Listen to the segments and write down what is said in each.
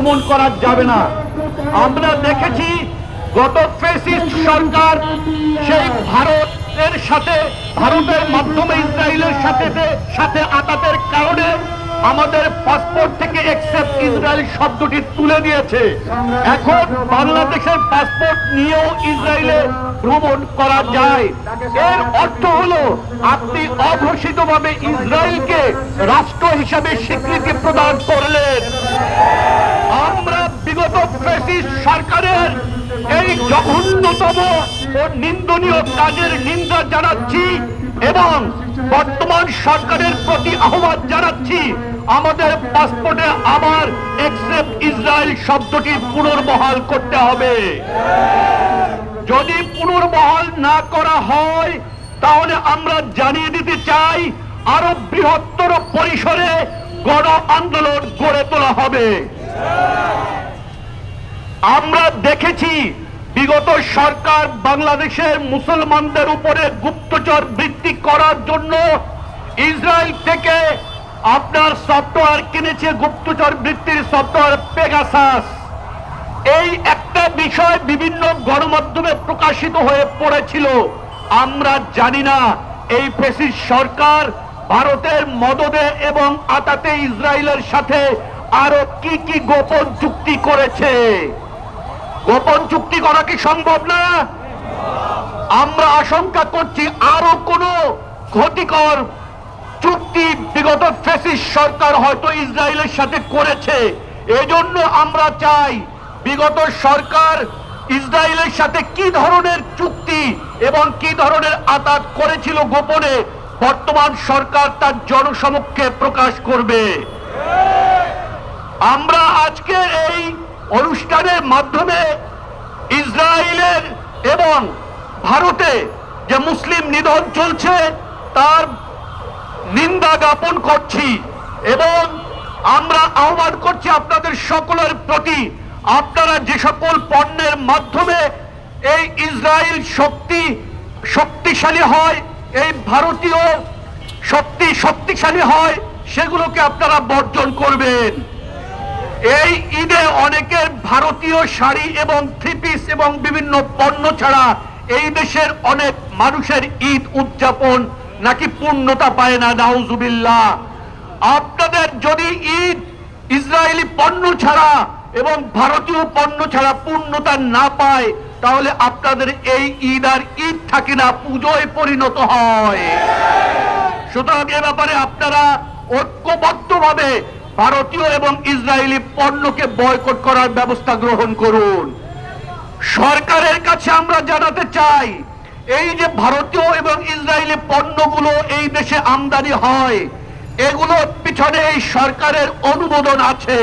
আক্রমণ করা যাবে না। আমরা দেখেছি গত ফেসিস্ট সরকার সেই ভারতের সাথে, ভারতের মাধ্যমে ইসরায়েলের সাথে সাথে কারণে আমাদের পাসপোর্ট থেকে ইসরায়েল শব্দটি তুলে দিয়েছে। এখন বাংলাদেশের পাসপোর্ট নিয়েও ইসরায়েলে ভ্রমণ করা যায়। এর অর্থ হলো, আপনি অঘোষিতভাবে ইসরায়েলকে রাষ্ট্র হিসাবে স্বীকৃতি প্রদান করলেন। ফেসিস্ট সরকারের এই জঘন্যতম ও নিন্দনীয় কাজের নিন্দা জানাচ্ছি এবং বর্তমান সরকারের প্রতি আহ্বান জানাচ্ছি, আমাদের পাসপোর্টে আবার এক্সেপ্ট ইসরায়েল শব্দটি পুনর্বহাল করতে হবে। যদি পুনর্বহাল না করা হয়, তাহলে আমরা জানিয়ে দিতে চাই আরও বৃহত্তর পরিসরে গণ আন্দোলন গড়ে তোলা হবে। আমরা দেখেছি বিগত সরকার বাংলাদেশের মুসলমানদের উপরে গুপ্তচর বৃত্তি করার জন্য ইসরায়েল থেকে আপনার সফটওয়্যার কিনেছে গুপ্তচর বৃত্তির সফটওয়্যার পেগাসাস। এই একটা বিষয় বিভিন্ন গণমাধ্যমে প্রকাশিত হয়ে পড়েছিল। আমরা জানি না এই ফেসিস সরকার ভারতের মদদে এবং আতাতে ইসরায়েলের সাথে আরও কি কি গোপন চুক্তি করেছে। গোপন চুক্তি করা কি সম্ভব না? আমরা আশঙ্কা করছি আরও কোন ক্ষতিকর চুক্তি বিগত ফেসিস সরকার হয়তো ইসরায়েলের সাথে করেছে। এজন্য আমরা চাই বিগত সরকার ইসরায়েলের সাথে কি ধরনের চুক্তি এবং কি ধরনের আতাত করেছিল গোপনে বর্তমান সরকার তার জনসমক্ষে প্রকাশ করবে। আমরা আজকে এই অনুষ্ঠানের মাধ্যমে ইসরায়েলের এবং ভারতে যে মুসলিম নিধন চলছে, তার নিন্দা জ্ঞাপন করছি এবং আমরা আহ্বান করছি আপনাদের সকলের প্রতি। আপনারা যে সকল পণ্যের মাধ্যমে এই ইসরায়েল শক্তি শক্তিশালী হয়, এই ভারতীয় শক্তি শক্তিশালী হয়, সেগুলোকে আপনারা বর্জন করবেন। এই ঈদে অনেকের ভারতীয় শাড়ি এবং থ্রি পিস এবং বিভিন্ন পণ্য ছাড়া এই দেশের অনেক মানুষের ঈদ উদযাপন নাকি পূর্ণতা পায় না, নাউজুবিল্লাহ। আপনাদের যদি ঈদ ইসরায়েলি পণ্য ছাড়া এবং ভারতীয় পণ্য ছাড়া পূর্ণতা না পায়, তাহলে আপনাদের এই ঈদ আর ঈদ থাকে না, পুজোয় পরিণত হয়। সুতরাং এ ব্যাপারে আপনারা ঐক্যবদ্ধভাবে ভারতীয় এবং ইসরায়েলি পণ্যকে বয়কট করার ব্যবস্থা গ্রহণ করুন। সরকারের কাছে আমরা জানাতে চাই, এই যে ভারতীয় এবং ইসরায়েলি পণ্যগুলো এই দেশে আমদানি হয় এগুলোর পিছনে এই সরকারের অনুমোদন আছে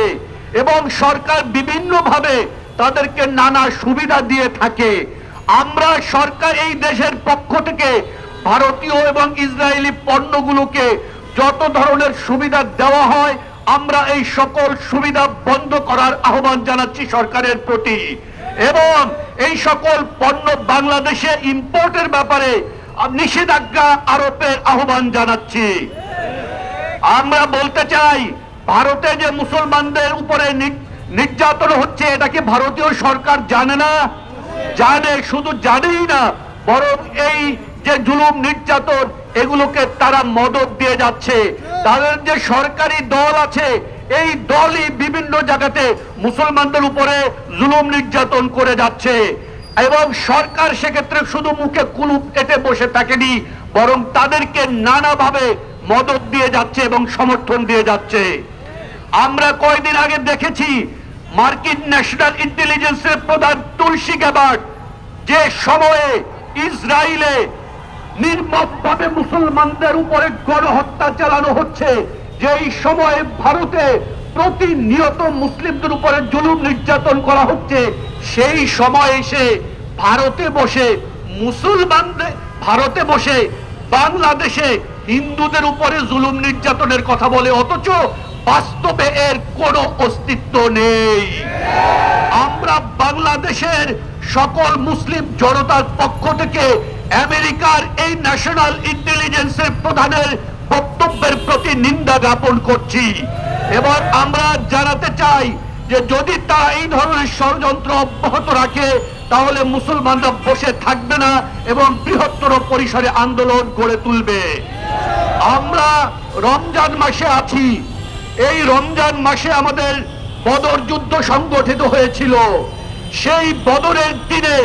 এবং সরকার বিভিন্নভাবে তাদেরকে নানা সুবিধা দিয়ে থাকে। আমরা সরকার এই দেশের পক্ষ থেকে ভারতীয় এবং ইসরায়েলি পণ্যগুলোকে যত ধরনের সুবিধা দেওয়া হয় আমরা এই সকল সুবিধা বন্ধ করার আহ্বান জানাচ্ছি সরকারের প্রতি। এবং এই সকল পণ্য বাংলাদেশে ইম্পোর্টের ব্যাপারে নিষেধাজ্ঞা আরোপের আহ্বান জানাচ্ছি। আমরা বলতে চাই, ভারতে যে মুসলমানদের উপরে নির্যাতন হচ্ছে, এটা কি ভারতীয় সরকার জানে না? জানে, শুধু জানেই না, বরং এই যে জুলুম, নির্যাতন এগুলোকে তারা মদত দিয়ে যাচ্ছে। তাদের যে সরকারি দল আছে, এই দলই বিভিন্ন জায়গাতে মুসলমানদের উপরে জুলুম নির্যাতন করে যাচ্ছে। এবং সরকার সেক্ষেত্রে শুধু মুখে কুলুপ এটে বসে থাকেনি, বরং তাদেরকে নানাভাবে মদত দিয়ে যাচ্ছে এবং সমর্থন দিয়ে যাচ্ছে। আমরা কয়েকদিন আগে দেখেছি, মার্কিন ন্যাশনাল ইন্টেলিজেন্সের প্রধান তুলসী গ্যাবার্ট যে সময়ে ইসরায়েলে নির্মমভাবে মুসলমানদের উপরে গণহত্যা চালানো হচ্ছে। যেই সময়ে ভারতে প্রতিনিয়ত মুসলিমদের উপরে জুলুম নির্যাতন করা হচ্ছে, সেই সময় এসে ভারতে বসে মুসলমানদের, ভারতে বসে বাংলাদেশে হিন্দুদের উপরে জুলুম নির্যাতনের কথা বলে, অথচ বাস্তবে এর কোনো অস্তিত্ব নেই। আমরা বাংলাদেশের সকল মুসলিম জনতার পক্ষ থেকে আমেরিকার এই ন্যাশনাল ইন্টেলিজেন্সের প্রধানের বক্তব্যের প্রতি নিন্দা জ্ঞাপন করছি। এবং আমরা জানাতে চাই যে যদি তারা এই ধরনের ষড়যন্ত্র অব্যাহত রাখে, তাহলে মুসলমানরা বসে থাকবে না এবং বৃহত্তর পরিসরে আন্দোলন গড়ে তুলবে। আমরা রমজান মাসে আছি। এই রমজান মাসে আমাদের বদর যুদ্ধ সংগঠিত হয়েছিল। সেই বদরের দিনে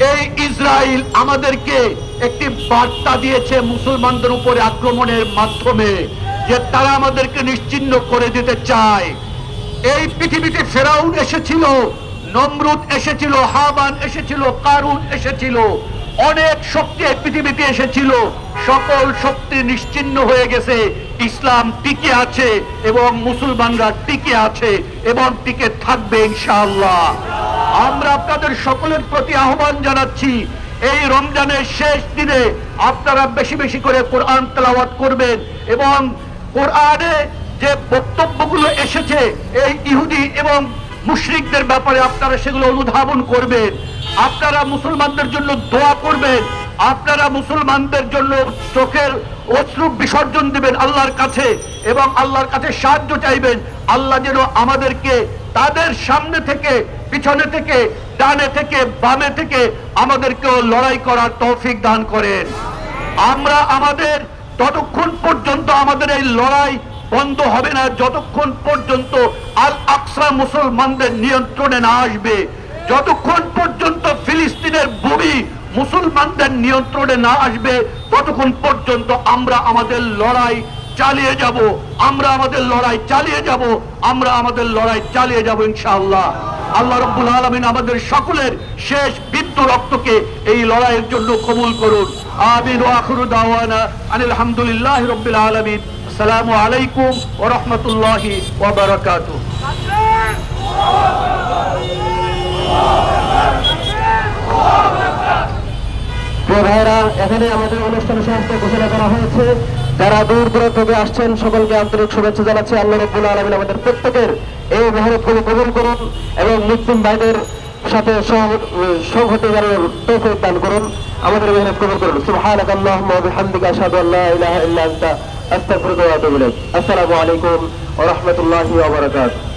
এই ইসরায়েল আমাদেরকে একটি বার্তা দিয়েছে মুসলমানদের উপরে আক্রমণের মাধ্যমে যে তারা আমাদেরকে নিশ্চিহ্ন করে দিতে চায়। এই পৃথিবীতে ফেরাউন এসেছিল, নমরুদ এসেছিল হাবান এসেছিল, কারুন এসেছিল। অনেক শক্তি পৃথিবীতে এসেছিল। সকল শক্তি নিশ্চিহ্ন হয়ে গেছে। ইসলাম টিকে আছে এবং মুসলমানরা টিকে আছে এবং টিকে থাকবে ইনশাআল্লাহ। আমরা আপনাদের সকলের প্রতি আহ্বান জানাচ্ছি। এই রমজানের শেষ দিনে আপনারা বেশি বেশি করে কোরআন তেলাওয়াত করবেন এবং কোরআনে যে বক্তব্যগুলো এসেছে, এই ইহুদি এবং মুশরিকদের ব্যাপারে আপনারা সেগুলো অনুধাবন করবেন। আপনারা মুসলমানদের জন্য দোয়া করবেন। আপনারা মুসলমানদের জন্য চোখের অশ্রু বিসর্জন দেবেন আল্লাহর কাছে এবং আল্লাহর কাছে সাহায্য চাইবেন। আল্লাহ যেন আমাদেরকে তাদের সামনে থেকে পিছনে থেকে, ডানে থেকে, বামে থেকে আমাদেরকেও লড়াই করার তৌফিক দান করেন। আমরা আমাদের ততক্ষণ পর্যন্ত আমাদের এই লড়াই বন্ধ হবে না, যতক্ষণ পর্যন্ত আল আকসা মুসলমানদের নিয়ন্ত্রণে না আসবে, যতক্ষণ পর্যন্ত ফিলিস্তিনের ভূমি মুসলমানদের নিয়ন্ত্রণে না আসবে, ততক্ষণ পর্যন্ত আমরা আমাদের লড়াই চালিয়ে যাব। আমরা আমাদের লড়াই চালিয়ে যাব, আমরা আমাদের লড়াই চালিয়ে যাব ইনশাআল্লাহ। আল্লাহ রব্বুল আলমিন আমাদের সকলের শেষ বিন্দু রক্তকে এই লড়াইয়ের জন্য কবুল করুন। আমিন আখিরু দাওয়ানা আনিল হামদুলিল্লাহ রব্বিল আলামিন। আসসালামু আলাইকুম ওয়া রাহমাতুল্লাহি ওয়া বারাকাতুহু। প্রিয় ভাইরা এখানে আমাদের অনুষ্ঠান সমাপ্ত ঘোষণা করা হয়েছে। যারা দূর দূরান্ত থেকে আসছেন, সকলকে আন্তরিক শুভেচ্ছা জানাচ্ছি। আল্লাহ রব্বুল আলমিন আমাদের প্রত্যেকের এই মেহরতগুলি কবুল করুন এবং মুসলিম ভাইদের সাথে সহ- সংহতি জানানোর তৌফিক দান করুন। আমাদের মেহনত কবুল করুন। সুবহানাক আল্লাহুম্মা ওয়া বিহামদিকা আশহাদু আল লা ইলাহা ইল্লা আনতা, আস্তাগফিরুকা ওয়া আতুবু ইলাইক। আসসালামু আলাইকুম ওয়া রাহমাতুল্লাহি ওয়া বারাকাতুহু।